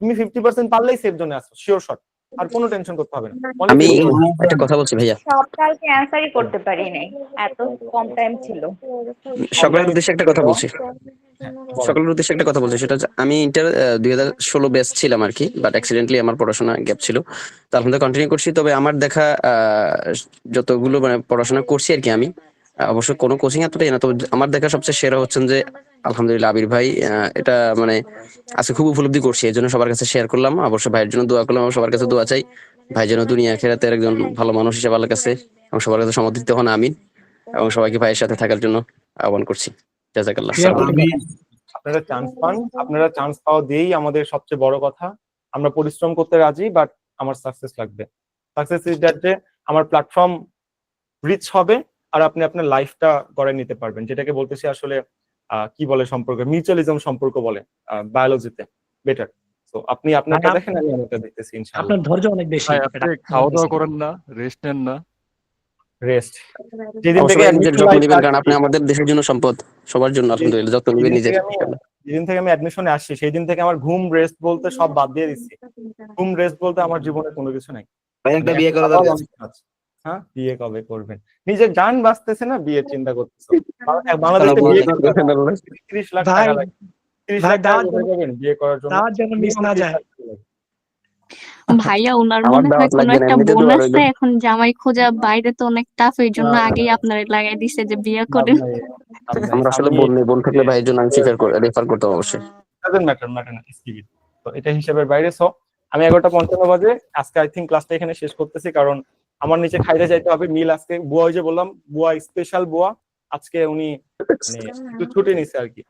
তুমি fifty percent পারলেই safe জোনে আসো শিওর শট আর কোনো টেনশন করতে হবে না। আমি একটা কথা বলছি ভাইয়া। অ্যান্সারই করতে পারি নাই। এত কম টাইম ছিল। সকলের উদ্দেশ্যে একটা কথা বলছি। বলো। সকলের উদ্দেশ্যে একটা কথা বলছি। সেটা হচ্ছে আমি ইন্টার দুই হাজার ষোলো ব্যাচ ছিলাম আর কি বাট অ্যাক্সিডেন্টলি আমার পড়াশোনা গ্যাপ ছিল। তো আলহামদুলিল্লাহ কন্টিনিউ করছি। তবে আমার দেখা আহ, যতগুলো মানে পড়াশোনা করছি আর কি আমি অবশ্য কোনো কোচিং এতটাই না। তো আমার দেখা সবচেয়ে সেরা হচ্ছেন যে আলহামদুলিল্লাহ আবির ভাই আহ, এটা মানে আজকে খুব উপলব্ধি করছি এই জন্য সবার কাছে শেয়ার করলাম। অবশ্য ভাইয়ের জন্য দোয়া করলাম সবার কাছে দোয়া চাই। ভাই যেন দুনিয়া খেরাতে একজন ভালো মানুষ হিসেবে আল্লাহর কাছে এবং সবার কাছে সমর্থিত হন আমিন। এবং সবাইকে ভাইয়ের সাথে থাকার জন্য আহ্বান করছি। জাজাকাল্লাহ আপনারা চান্স পান আপনারা চান্স পাওয়া দিয়েই আমাদের সবচেয়ে বড় কথা। আমরা পরিশ্রম করতে রাজি বাট আমার সাকসেস লাগবে। সাকসেস ইজ দ্যাট যে আমার প্ল্যাটফর্ম রিচ হবে আর আপনি আপনার লাইফটা গড়ে নিতে পারবেন। যেটাকে বলতেছি আসলে কি বলে সম্পর্ক মিউচুয়ালিজম সম্পর্ক বলে বায়োলজিতে বেটার তো আপনি আপনারটা দেখেন আমি আমারটা দেখতেছি ইনশাআল্লাহ। আপনার ধৈর্য অনেক বেশি আপনি খাওয়া দাওয়া করেন না রেস্ট নেন না। রেস্ট যেদিন থেকে যত্ন নেবেন কারণ আপনি আমাদের দেশের জন্য সম্পদ সবার জন্য আলহামদুলিল্লাহ যত্ন নেবেন যেদিন নিজের আমি যেদিন থেকে আমি অ্যাডমিশনে আসছি সেই দিন থেকে আমার ঘুম রেস্ট বলতে সব বাদ দিয়ে দিচ্ছি। ঘুম রেস্ট বলতে আমার জীবনে কোনো কিছু নাই। একটা বিয়ে করা দরকার হ্যাঁ? বিয়ে কবে করবেন? নিজের গান বাঁচতেছে না বিয়ের চিন্তা করতেছে। বাংলা- বাংলাদেশে বিয়ে করতে তিরিশ লাখ ভাই, টাকা লাগে। তিরিশ ভাই, লাখ টাকা দাওয়াত কোথায় পাবেন বিয়ে করার জন্য তার জন্য মিস না যায়। ভাইয়া ওনার মনে হয় কোনো একটা বোন আছে এখন জামাই খোঁজা বাইরে তো অনেক টাফ এই জন্য আগেই। আপনার লাগাই দিছে যে বিয়ে করেন। আমরা আসলে বোন নেই বোন থাকলে ভাইয়ের জন্য আমি স্বীকার করে রেফার করতাম অবশ্যই. তো এটা হিসাবের বাইরে সো আমি এগারোটা পঞ্চান্ন বাজে আজকে আই থিঙ্ক ক্লাসটা এখানে শেষ করতেছি কারণ আমার নিচে খাইতে যাইতে হবে মিল আজকে বুয়া ওই যে বললাম বুয়া স্পেশাল বুয়া। আজকে উনি মানে একটু ছুটি নিছে আর কি।